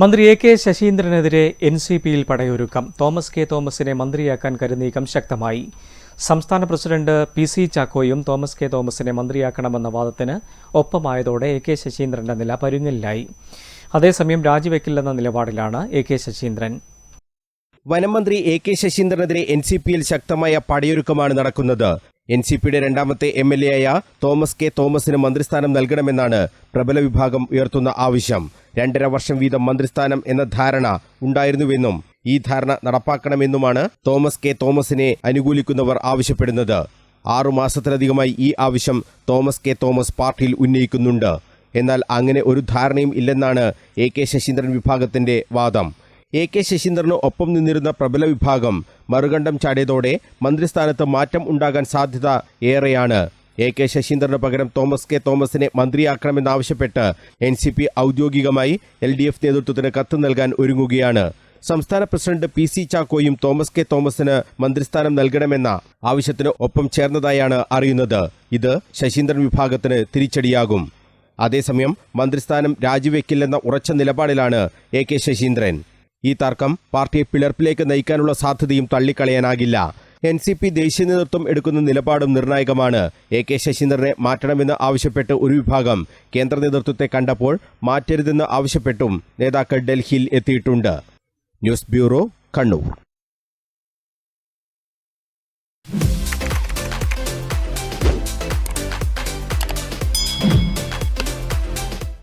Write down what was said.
മന്ത്രി A K ശശീന്ദ്രനെതിരെ N C പിയിൽ പടയൊരുക്കം. തോമസ് കെ തോമസിനെ മന്ത്രിയാക്കാൻ കരുനീക്കം ശക്തമായി. സംസ്ഥാന പ്രസിഡന്റ് പി സി ചാക്കോയും തോമസ് കെ തോമസിനെ മന്ത്രിയാക്കണമെന്ന വാദത്തിന് ഒപ്പമായതോടെ എ കെ ശശീന്ദ്രന്റെ നില പരുങ്ങലിലായി. അതേസമയം രാജിവെക്കില്ലെന്ന നിലപാടിലാണ് എ കെ ശശീന്ദ്രൻ. വനമന്ത്രി എ കെ ശശീന്ദ്രനെതിരെ എൻ സി പിയിൽ ശക്തമായ പടയൊരുക്കമാണ് നടക്കുന്നത്. എൻ സി പിയുടെ രണ്ടാമത്തെ എം എൽ എ ആയ തോമസ് കെ തോമസിന് മന്ത്രിസ്ഥാനം നൽകണമെന്നാണ് പ്രബല വിഭാഗം ഉയർത്തുന്ന ആവശ്യം. രണ്ടര വർഷം വീതം മന്ത്രിസ്ഥാനം എന്ന ധാരണ ഉണ്ടായിരുന്നുവെന്നും ഈ ധാരണ നടപ്പാക്കണമെന്നുമാണ് തോമസ് കെ തോമസിനെ അനുകൂലിക്കുന്നവർ ആവശ്യപ്പെടുന്നത്. ആറുമാസത്തിലധികമായി ഈ ആവശ്യം തോമസ് കെ തോമസ് പാർട്ടിയിൽ ഉന്നയിക്കുന്നുണ്ട്. എന്നാൽ അങ്ങനെ ഒരു ധാരണയും ഇല്ലെന്നാണ് എ കെ ശശീന്ദ്രൻ വിഭാഗത്തിന്റെ വാദം. എ കെ ശശീന്ദ്രന് ഒപ്പം നിന്നിരുന്ന പ്രബല വിഭാഗം മറുകണ്ഠം ചാടിയതോടെ മന്ത്രിസ്ഥാനത്ത് മാറ്റം ഉണ്ടാകാൻ സാധ്യത ഏറെയാണ്. എ കെ ശശീന്ദ്രന് പകരം തോമസ് കെ തോമസിനെ മന്ത്രിയാക്കണമെന്നാവശ്യപ്പെട്ട് എൻ സി പി ഔദ്യോഗികമായി എൽ ഡി എഫ് നേതൃത്വത്തിന് കത്ത് നൽകാൻ ഒരുങ്ങുകയാണ്. സംസ്ഥാന പ്രസിഡന്റ് പി സി ചാക്കോയും തോമസ് കെ തോമസിന് മന്ത്രിസ്ഥാനം നൽകണമെന്ന ആവശ്യത്തിന് ഒപ്പം ചേർന്നതായാണ് അറിയുന്നത്. ഇത് ശശീന്ദ്രൻ വിഭാഗത്തിന് തിരിച്ചടിയാകും. അതേസമയം മന്ത്രിസ്ഥാനം രാജിവെക്കില്ലെന്ന ഉറച്ച നിലപാടിലാണ് എ കെ ശശീന്ദ്രൻ. ഈ തർക്കം പാർട്ടിയെ പിളർപ്പിലേക്ക് നയിക്കാനുള്ള സാധ്യതയും തള്ളിക്കളയാനാകില്ല. എൻ സി പി ദേശീയ നേതൃത്വം എടുക്കുന്ന നിലപാടും നിർണായകമാണ്. എ കെ ശശീന്ദ്രനെ മാറ്റണമെന്ന് ആവശ്യപ്പെട്ട് ഒരു വിഭാഗം കേന്ദ്ര നേതൃത്വത്തെ കണ്ടപ്പോൾ മാറ്റരുതെന്ന് ആവശ്യപ്പെട്ടും നേതാക്കൾ ഡൽഹിയിൽ എത്തിയിട്ടുണ്ട്. News bureau Kannur.